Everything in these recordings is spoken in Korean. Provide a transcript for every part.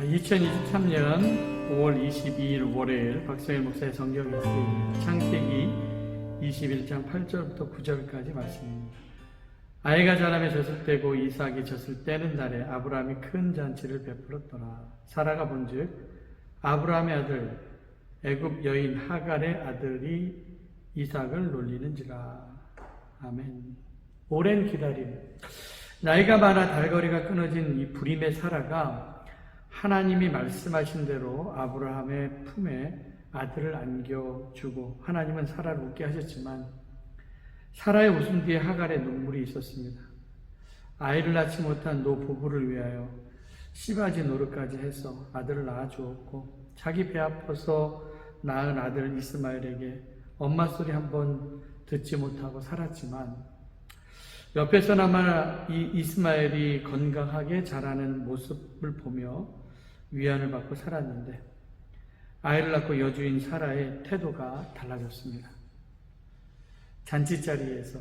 2023년 5월 22일 월요일 박성일 목사의 성경 에세이입니다. 창세기 21장 8절부터 9절까지 말씀입니다. 아이가 젖을 때고 이삭이 젖을 때는 날에 아브라함이 큰 잔치를 베풀었더라. 사라가 본즉 아브라함의 아들 애굽 여인 하갈의 아들이 이삭을 놀리는지라. 아멘. 오랜 기다림. 나이가 많아 달거리가 끊어진 이 불임의 사라가 하나님이 말씀하신 대로 아브라함의 품에 아들을 안겨주고 하나님은 사라를 웃게 하셨지만 사라의 웃음 뒤에 하갈의 눈물이 있었습니다. 아이를 낳지 못한 노 부부를 위하여 씨바지 노릇까지 해서 아들을 낳아주었고 자기 배 아파서 낳은 아들 이스마엘에게 엄마 소리 한번 듣지 못하고 살았지만 옆에서나마 이 이스마엘이 건강하게 자라는 모습을 보며 위안을 받고 살았는데 아이를 낳고 여주인 사라의 태도가 달라졌습니다. 잔치 자리에서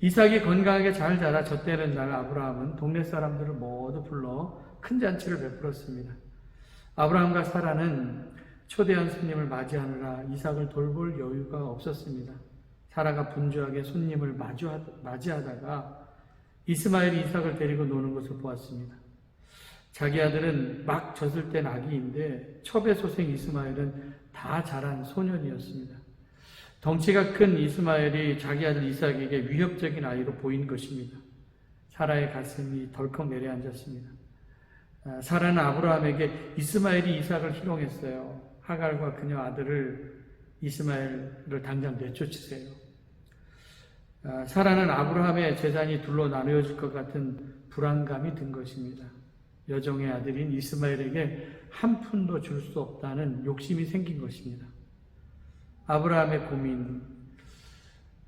이삭이 건강하게 잘 자라 젖대는 날 아브라함은 동네 사람들을 모두 불러 큰 잔치를 베풀었습니다. 아브라함과 사라는 초대한 손님을 맞이하느라 이삭을 돌볼 여유가 없었습니다. 사라가 분주하게 손님을 맞이하다가 이스마엘이 이삭을 데리고 노는 것을 보았습니다. 자기 아들은 막 젖을 땐 아기인데 첩의 소생 이스마엘은 다 자란 소년이었습니다. 덩치가 큰 이스마엘이 자기 아들 이삭에게 위협적인 아이로 보인 것입니다. 사라의 가슴이 덜컥 내려앉았습니다. 아, 사라는 아브라함에게 이스마엘이 이삭을 희롱했어요. 하갈과 그녀 아들을 이스마엘을 당장 내쫓으세요. 아, 사라는 아브라함의 재산이 둘로 나누어질 것 같은 불안감이 든 것입니다. 여종의 아들인 이스마엘에게 한 푼도 줄 수 없다는 욕심이 생긴 것입니다. 아브라함의 고민.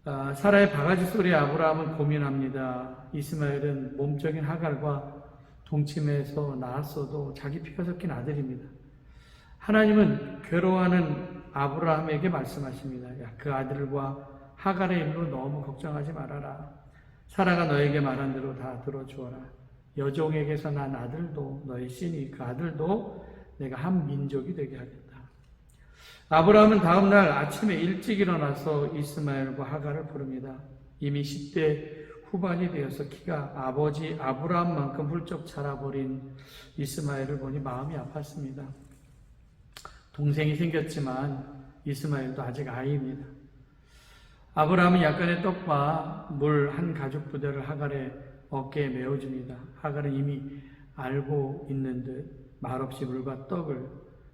아, 사라의 바가지 소리에 아브라함은 고민합니다. 이스마엘은 몸적인 하갈과 동침해서 낳았어도 자기 피가 섞인 아들입니다. 하나님은 괴로워하는 아브라함에게 말씀하십니다. 야, 그 아들과 하갈의 일로 너무 걱정하지 말아라. 사라가 너에게 말한 대로 다 들어주어라. 여종에게서 난 아들도 너의 신이 그 아들도 내가 한 민족이 되게 하겠다. 아브라함은 다음 날 아침에 일찍 일어나서 이스마엘과 하갈을 부릅니다. 이미 10대 후반이 되어서 키가 아버지 아브라함만큼 훌쩍 자라버린 이스마엘을 보니 마음이 아팠습니다. 동생이 생겼지만 이스마엘도 아직 아이입니다. 아브라함은 약간의 떡과 물 한 가죽 부대를 하갈의 어깨에 메어줍니다. 하갈은 이미 알고 있는 듯 말없이 물과 떡을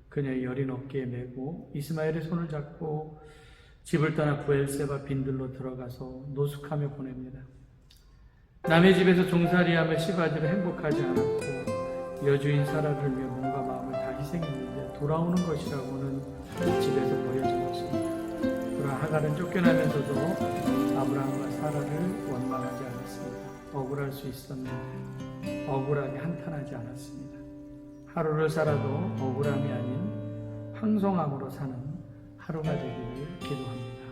그녀의 여린 어깨에 메고 이스마엘의 손을 잡고 집을 떠나 부엘세바 빈들로 들어가서 노숙하며 보냅니다. 남의 집에서 종살이하며 시바지로 행복하지 않았고 여주인 사라를 위해 몸과 마음을 다 희생했는데 돌아오는 것이라고는 집에서 것입니다. 그러나 하갈은 쫓겨나면서도 아브라함과 사라를 원망하지 않았습니다. 억울할 수 있었는데 억울하게 한탄하지 않았습니다. 하루를 살아도 억울함이 아닌 황송함으로 사는 하루가 되기를 기도합니다.